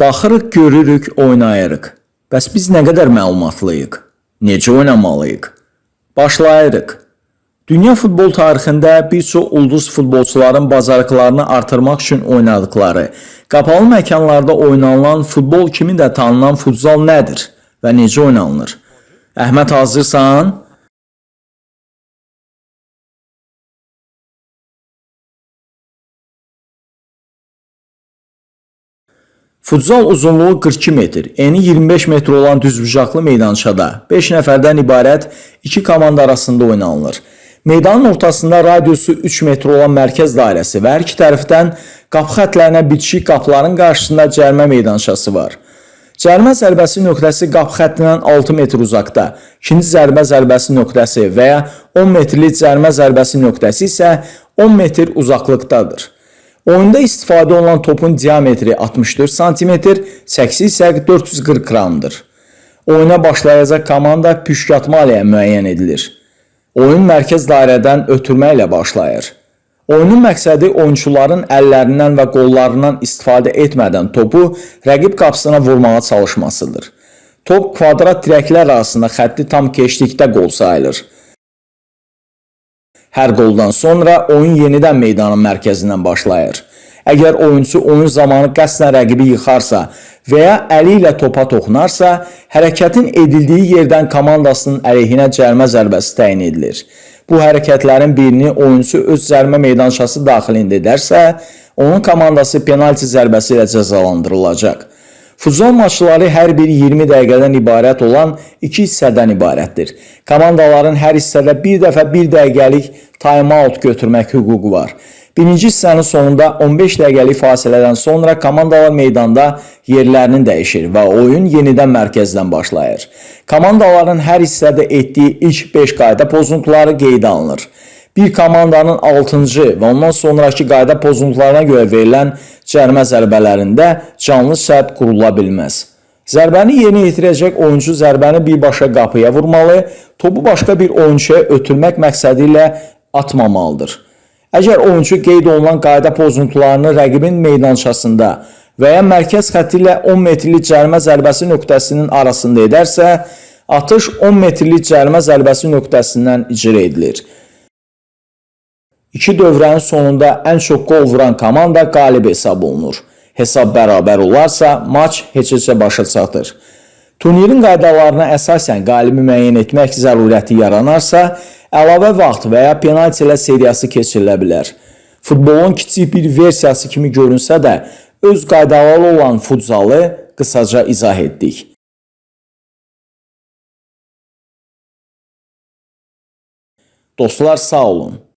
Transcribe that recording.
Baxırıq, görürük, oynayırıq. Bəs biz nə qədər məlumatlıyıq? Necə oynamalıyıq? Başlayırıq. Dünya futbol tarixində bir çox ulduz futbolçuların bacarıqlarını artırmaq üçün oynadıkları, qapalı məkanlarda oynanılan futbol kimi də tanınan futsal nədir və necə oynanılır? Əhməd hazırsan? Futsal uzunluğu 42 metr, eni 25 metr olan düzbucaqlı meydançada 5 nəfərdən ibarət iki komanda arasında oynanılır. Meydanın ortasında radiusu 3 metr olan mərkəz dairəsi və hər iki tərəfdən qapı xətlərinə bitişik qapıların qarşısında cərmə meydançası var. Cərmə zərbəsi nöqtəsi qapı xəttindən 6 metr uzaqda, ikinci zərbə zərbəsi nöqtəsi və ya 10 metrlik cərmə zərbəsi nöqtəsi isə 10 metr uzaqlıqdadır. Oyunda istifadə olunan topun diametri 64 sm, çəkisi isə 440 qramdır. Oyuna başlayacaq komanda püşkatma ilə müəyyən edilir. Oyun mərkəz dairədən ötürmə ilə başlayır. Oyunun məqsədi oyunçuların əllərindən və qollarından istifadə etmədən topu rəqib qapısına vurmağa çalışmasıdır. Top kvadrat dirəklər arasında xətti tam keçdikdə qol sayılır. Hər qoldan sonra oyun yenidən meydanın mərkəzindən başlayır. Əgər oyunçu oyun zamanı qəsdən rəqibi yıxarsa və ya əli ilə topa toxunarsa, hərəkətin edildiyi yerdən komandasının əleyhinə cərmə zərbəsi təyin edilir. Bu hərəkətlərin birini oyunçu öz cərmə meydançası daxilində edərsə, onun komandası penalti zərbəsi ilə cəzalandırılacaq. Futsal maçları hər biri 20 dəqiqədən ibarət olan 2 hissədən ibarətdir. Komandaların hər hissədə bir dəfə 1 dəqiqəlik time-out götürmək hüququ var. Birinci hissənin sonunda 15 dəqiqəlik fasilədən sonra komandalar meydanda yerlərini dəyişir və oyun yenidən mərkəzdən başlayır. Komandaların hər hissədə etdiyi ilk 5 qayda pozuntuları qeydə alınır. Bir komandanın 6-cı və ondan sonraki qayda pozuntularına görə verilən cərmə zərbələrində canlı səhv qurula bilməz. Zərbəni yerinə yetirəcək oyuncu zərbəni birbaşa qapıya vurmalı, topu başqa bir oyunçuya ötürmək məqsədi atmamalıdır. Əgər oyuncu qeyd olunan qayda pozuntularını rəqibin meydançasında və ya mərkəz xətti ilə 10 metrlik cərimə zərbəsi nöqtəsinin arasında edərsə, atış 10 metrlik cərimə zərbəsi nöqtəsindən icra edilir. İki dövrənin sonunda ən çox qol vuran komanda qalib hesab olunur. Hesab bərabər olarsa, maç heç-heçə başa çatır. Turnirin qaydalarına əsasən qalibi müəyyən etmək zərurəti yaranarsa, əlavə vaxt və ya penalti seriyası keçirilə bilər. Futbolun kiçik bir versiyası kimi görünsə də, öz qaydaları olan futsalı qısaca izah etdik. Dostlar sağ olun.